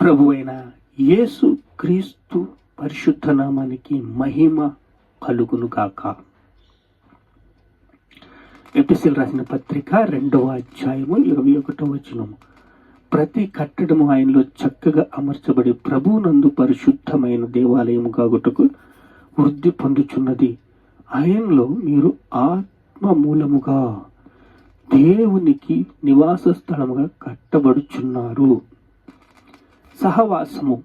ప్రభు అయిన యేసు క్రీస్తు పరిశుద్ధ నామానికి మహిమ కలుగును కాక ఎపిసిల్ రాసిన పత్రిక రెండవ అధ్యాయము ఇరవై ఒకటో వచనము. ప్రతి కట్టడము ఆయనలో చక్కగా అమర్చబడి ప్రభువునందు పరిశుద్ధమైన దేవాలయము కాగుటకు వృద్ధి పొందుచున్నది. ఆయనలో మీరు ఆత్మ మూలముగా దేవునికి నివాస స్థలముగా కట్టబడుచున్నారు. సహవాసము.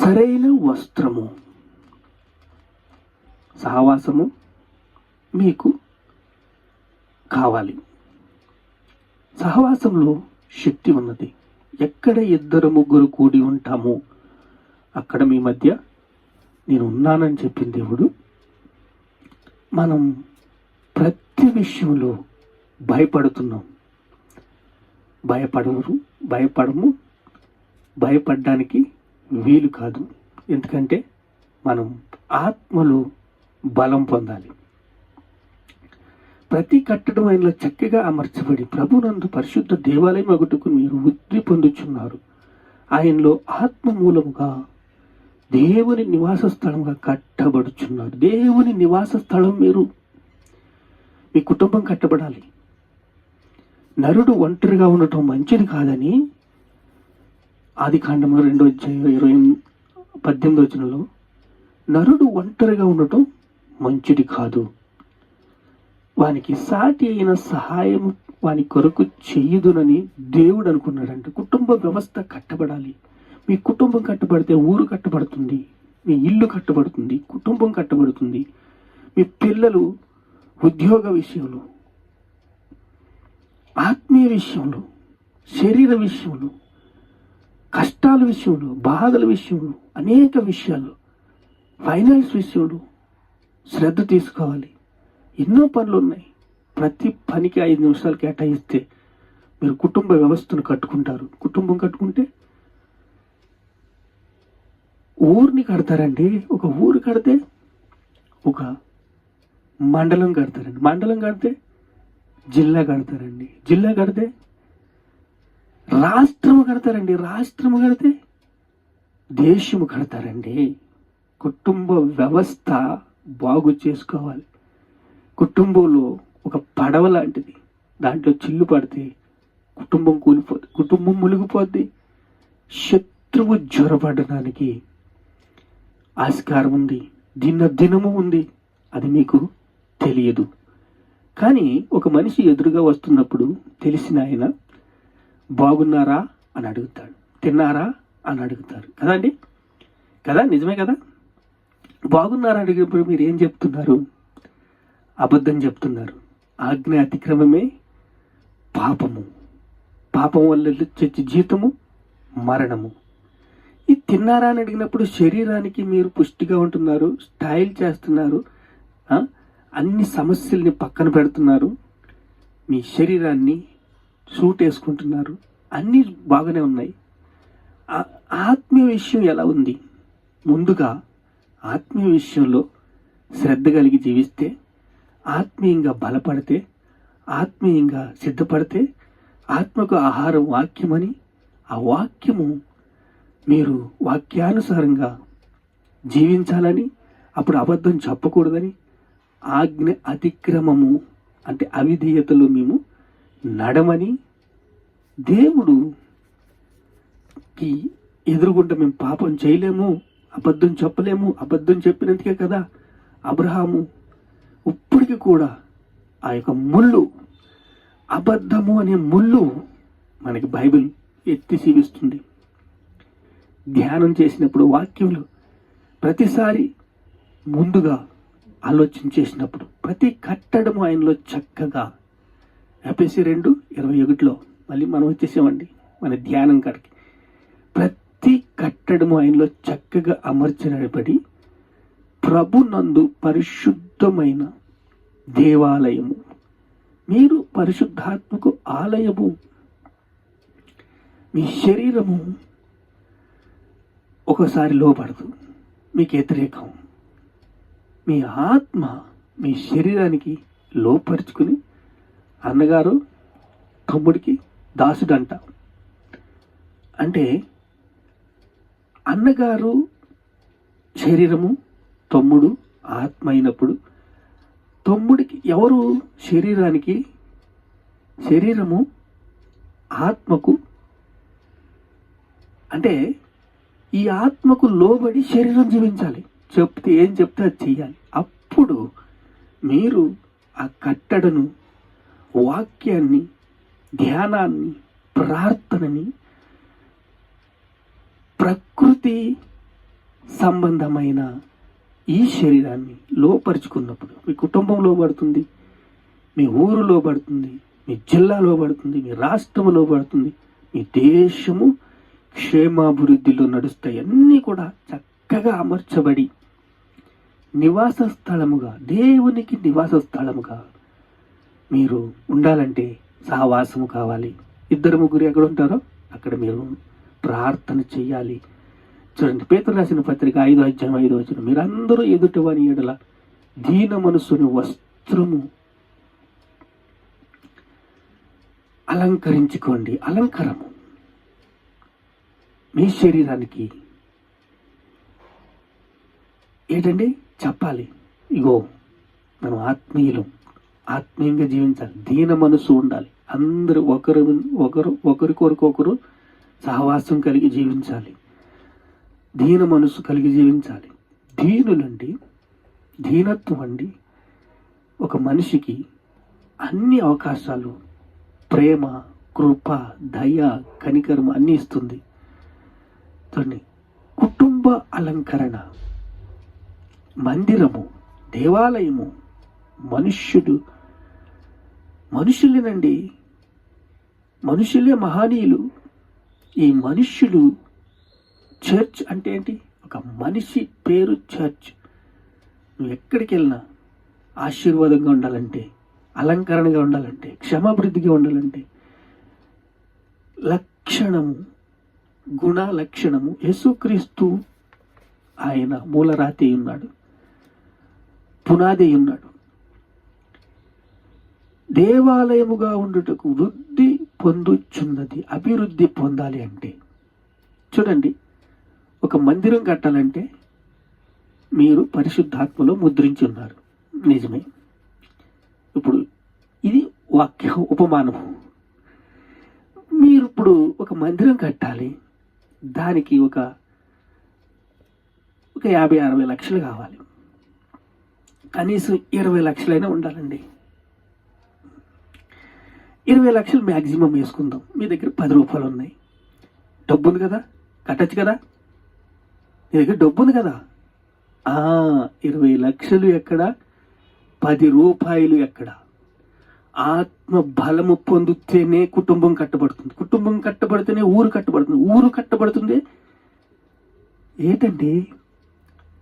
సరైన వస్త్రము. సహవాసము మీకు కావాలి. సహవాసంలో శక్తి ఉన్నది. ఎక్కడ ఇద్దరు ముగ్గురు కూడి ఉంటామో అక్కడ మీ మధ్య నేను ఉన్నానని చెప్పిన దేవుడు మనం ప్రతి విషయంలో భయపడుతున్నాం. భయపడరు. భయపడము భయపడడానికి వీలు కాదు. ఎందుకంటే మనం ఆత్మలో బలం పొందాలి. ప్రతి కట్టడం ఆయనలో చక్కగా అమర్చబడి ప్రభునందు పరిశుద్ధ దేవాలయం అగుటకు మీరు వృద్ధి పొందుచున్నారు. ఆయనలో ఆత్మ మూలముగా దేవుని నివాస స్థలంగా కట్టబడుచున్నారు. దేవుని నివాస స్థలం మీరు. మీ కుటుంబం కట్టబడాలి. నరుడు ఒంటరిగా ఉండటం మంచిది కాదని ఆది కాండము రెండో అధ్యాయం ఇరవై పద్దెనిమిది వచనంలో నరుడు ఒంటరిగా ఉండటం మంచిది కాదు. వానికి సాటి అయిన సహాయం వాని కొరకు చెయ్యదునని దేవుడు అనుకున్నాడంట. కుటుంబ వ్యవస్థ కట్టబడాలి. మీ కుటుంబం కట్టబడితే ఊరు కట్టబడుతుంది మీ ఇల్లు కట్టబడుతుంది కుటుంబం కట్టబడుతుంది మీ పిల్లలు ఉద్యోగ విషయంలో ఆత్మీయ విషయంలో శరీర విషయంలో కష్టాల విషయంలో బాధల విషయంలో అనేక విషయాలు ఫైనాన్స్ విషయంలో శ్రద్ధ తీసుకోవాలి. ఎన్నో పనులు ఉన్నాయి. ప్రతి పనికి ఐదు నిమిషాలు కేటాయిస్తే మీరు కుటుంబ వ్యవస్థను కట్టుకుంటారు. కుటుంబం కట్టుకుంటే ఊరిని కడతారండి. ఒక ఊరు కడితే ఒక మండలం కడతారండి. మండలం కడితే జిల్లా కడతారండి. జిల్లా కడితే రాష్ట్రము కడతారండి. రాష్ట్రము కడితే దేశము కడతారండి. కుటుంబ వ్యవస్థ బాగు చేసుకోవాలి. కుటుంబంలో ఒక పడవ లాంటిది. దాంట్లో చిల్లు పడితే కుటుంబం కూలిపోద్ది కుటుంబం మునిగిపోద్ది. శత్రువు జ్వరపడడానికి ఆస్కారం ఉంది. దిన దినము ఉంది. అది మీకు తెలియదు. కానీ ఒక మనిషి ఎదురుగా వస్తున్నప్పుడు తెలిసిన ఆయన బాగున్నారా? అని అడుగుతాడు. తిన్నారా? అని అడుగుతారు. అండి? కదా? నిజమే కదా? బాగున్నారా? అడిగినప్పుడు మీరు ఏం చెప్తున్నారు? అబద్ధం చెప్తున్నారు. ఆజ్ఞ అతిక్రమమే పాపము. పాపం వల్ల చచ్చి జీతము మరణము. ఈ తిన్నారా అని అడిగినప్పుడు శరీరానికి మీరు పుష్టిగా ఉంటున్నారు స్టైల్ చేస్తున్నారు అన్ని సమస్యల్ని పక్కన పెడుతున్నారు. మీ శరీరాన్ని సూట్ వేసుకుంటున్నారు అన్నీ బాగానే ఉన్నాయి. ఆ- ఆత్మీయ విషయం ఎలా ఉంది? ముందుగా ఆత్మీయ విషయంలో శ్రద్ధ కలిగి జీవిస్తే ఆత్మీయంగా బలపడితే ఆత్మీయంగా సిద్ధపడితే ఆత్మకు ఆహారం వాక్యమని ఆ వాక్యము మీరు వాక్యానుసారంగా జీవించాలని అప్పుడు అబద్ధం చెప్పకూడదని ఆజ్ఞ అతిక్రమము అంటే అవిధేయతలో మేము నడమని దేవుడు కి ఎదురుగుంట మేము పాపం చేయలేము అబద్ధం చెప్పలేము అబద్ధం చెప్పినందుకే కదా అబ్రహాము ఇప్పటికి కూడా ఆ యొక్క ముళ్ళు అబద్ధము అనే ముళ్ళు మనకి బైబిల్ ఎత్తి చూపిస్తుంది. ధ్యానం చేసినప్పుడు వాక్యములు ప్రతిసారి ముందుగా ఆలోచన చేసినప్పుడు ప్రతి కట్టడము ఆయనలో చక్కగా. ఎపిసి రెండు ఇరవై ఒకటిలో మళ్ళీ మనం వచ్చేసామండి మన ధ్యానం కాడికి. ప్రతి కట్టడము ఆయనలో చక్కగా అమర్చబడి ప్రభునందు పరిశుద్ధమైన దేవాలయము. మీరు పరిశుద్ధాత్మకు ఆలయము మీ శరీరము ఒకసారి లోపడదు మీకు వ్యతిరేకం. మీ ఆత్మ మీ శరీరానికి లోపరుచుకుని అన్నగారు తమ్ముడికి దాసుడంట. అంటే అన్నగారు శరీరము తమ్ముడు ఆత్మ అయినప్పుడు తమ్ముడికి ఎవరు శరీరానికి? శరీరము ఆత్మకు. అంటే ఈ ఆత్మకు లోబడి శరీరం జీవించాలి. చెప్తే ఏం చెప్తే అది చెయ్యాలి. అప్పుడు మీరు ఆ కట్టడను వాక్యాన్ని ధ్యానాన్ని ప్రార్థనని ప్రకృతి సంబంధమైన ఈ శరీరాన్ని లోపరుచుకున్నప్పుడు మీ కుటుంబంలో పడుతుంది మీ ఊరులో పడుతుంది మీ జిల్లాలో పడుతుంది మీ రాష్ట్రంలో పడుతుంది మీ దేశము క్షేమాభివృద్ధిలో నడుస్తాయి. అన్నీ కూడా చక్కగా అమర్చబడి నివాస స్థలముగా దేవునికి నివాస స్థలముగా మీరు ఉండాలంటే సహవాసము కావాలి. ఇద్దరు ముగ్గురు ఎక్కడ ఉంటారో అక్కడ మీరు ప్రార్థన చేయాలి చూడండి పేతురు రాసిన పత్రిక ఐదో అధ్యాయం ఐదో వచ్చిన మీరందరూ ఎదుటి ఎడల దీన మనసుని వస్త్రము అలంకరించుకోండి. అలంకరము మీ శరీరానికి ఏంటండి? చెప్పాలి. ఇగో మనం ఆత్మీయులు. ఆత్మీయంగా జీవించాలి. దీన మనసు ఉండాలి. అందరూ ఒకరు ఒకరు ఒకరికొరకొకరు సహవాసం కలిగి జీవించాలి. దీన మనసు కలిగి జీవించాలి. దీనులండి దీనత్వం అండి ఒక మనిషికి అన్ని అవకాశాలు ప్రేమ కృప దయ కనికరం అన్నీ ఇస్తుంది. చూడండి కుటుంబ అలంకరణ మందిరము దేవాలయము మనుష్యుడు మనుషులేనండి. మనుషులే మహనీయులు. ఈ మనుష్యులు చర్చ్ అంటే ఏంటి? ఒక మనిషి పేరు చర్చ్. నువ్వు ఎక్కడికి వెళ్ళినా ఆశీర్వాదంగా ఉండాలంటే అలంకరణగా ఉండాలంటే క్షమాభివృద్ధిగా ఉండాలంటే లక్షణము గుణ లక్షణము యేసుక్రీస్తు ఆయన మూలరాతి ఉన్నాడు. పునాది ఉన్నాడు దేవాలయముగా ఉండుటకు వృద్ధి పొందుచున్నది అభివృద్ధి పొందాలి అంటే. చూడండి ఒక మందిరం కట్టాలంటే మీరు పరిశుద్ధాత్మలో ముద్రించి ఉన్నారు నిజమే. ఇప్పుడు ఇది వాక్య ఉపమానము. మీరు ఇప్పుడు ఒక మందిరం కట్టాలి దానికి ఒక ఒక యాభై అరవై లక్షలు కావాలి. కనీసం ఇరవై లక్షలైనా ఉండాలండి. ఇరవై లక్షలు మ్యాక్సిమం వేసుకుందాం. మీ దగ్గర పది రూపాయలు ఉన్నాయి. డబ్బు ఉంది కదా? కట్టచ్చు కదా? మీ దగ్గర డబ్బు ఉంది కదా ఇరవై లక్షలు ఎక్కడ? పది రూపాయలు ఎక్కడ? ఆత్మ బలము పొందితేనే కుటుంబం కట్టబడుతుంది. కుటుంబం కట్టబడితేనే ఊరు కట్టబడుతుంది. ఊరు కట్టబడుతుంది. ఏంటండి?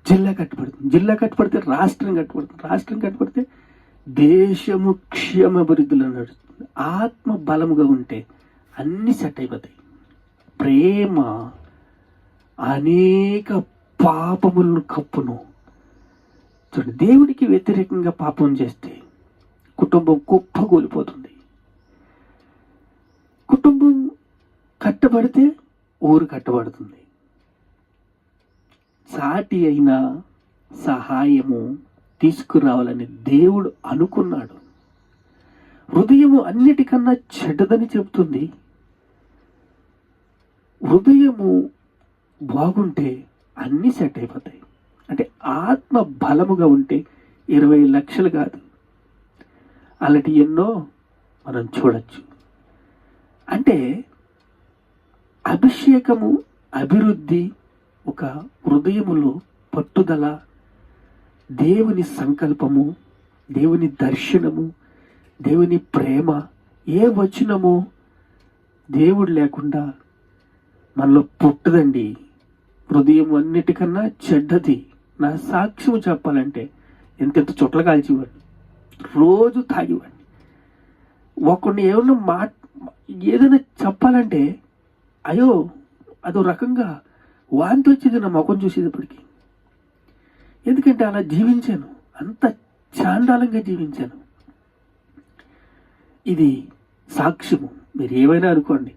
జిల్లా కట్టబడుతుంది. జిల్లా కట్టబడితే రాష్ట్రం కట్టబడుతుంది. రాష్ట్రం కట్టబడితే దేశము క్షేమాభివృద్ధిలో నడుస్తుంది. ఆత్మ బలముగా ఉంటే అన్ని సెట్ అయిపోతాయి. ప్రేమ అనేక పాపములను కప్పును. చూడండి దేవుడికి వ్యతిరేకంగా పాపం చేస్తే కుటుంబం కుప్పగూలిపోతుంది కుటుంబం కట్టబడితే ఊరు కట్టబడుతుంది. సాటి అయిన సహాయము తీసుకురావాలని దేవుడు అనుకున్నాడు. హృదయము అన్నిటికన్నా చెడ్డదని చెబుతుంది. హృదయము బాగుంటే అన్నీ సెట్ అయిపోతాయి. అంటే ఆత్మ బలముగా ఉంటే ఇరవై లక్షలు కాదు. అలాంటి ఎన్నో మనం చూడొచ్చు. అంటే అభిషేకము అభివృద్ధి ఒక హృదయములో పట్టుదల దేవుని సంకల్పము దేవుని దర్శనము దేవుని ప్రేమ ఏ వచనము దేవుడు లేకుండా మనలో పుట్టదండి. హృదయం అన్నిటికన్నా చెడ్డది. నా సాక్ష్యం చెప్పాలంటే ఎంతెంత చుట్ల కాల్చేవాడిని. రోజు తాగేవాడిని. ఒకడిని ఏమన్నా మా ఏదైనా చెప్పాలంటే అయ్యో అదో రకంగా వాంతి వచ్చేది నా ముఖం చూసేటప్పటికి. ఎందుకంటే అలా జీవించాను. అంత చాండాలంగా జీవించాను. ఇది సాక్ష్యము. మీరు ఏమైనా అనుకోండి.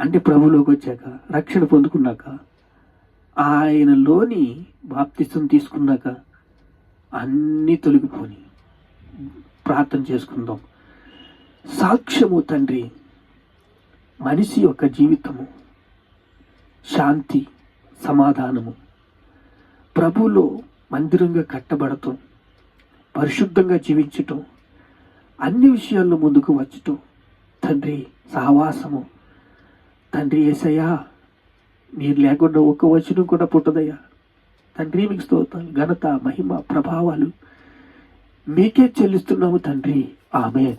అంటే ప్రభులోకి వచ్చాక రక్షణ పొందుకున్నాక ఆయనలోని బాప్తిత్వం తీసుకున్నాక అన్నీ తొలగిపోని ప్రార్థన చేసుకుందాం. సాక్ష్యము తండ్రి మనిషి యొక్క జీవితము శాంతి సమాధానము. ప్రభులో మందిరంగా కట్టబడటం పరిశుద్ధంగా జీవించటం అన్ని విషయాల్లో ముందుకు వచ్చటం తండ్రి సహవాసము. తండ్రి ఏసయ్యా మీరు లేకుండా ఒక్క వచనం కూడా పుట్టదయ్యా. తండ్రి మీకు స్తోతాలు ఘనత మహిమ ప్రభావాలు మీకే చెల్లిస్తున్నాము తండ్రి. ఆమె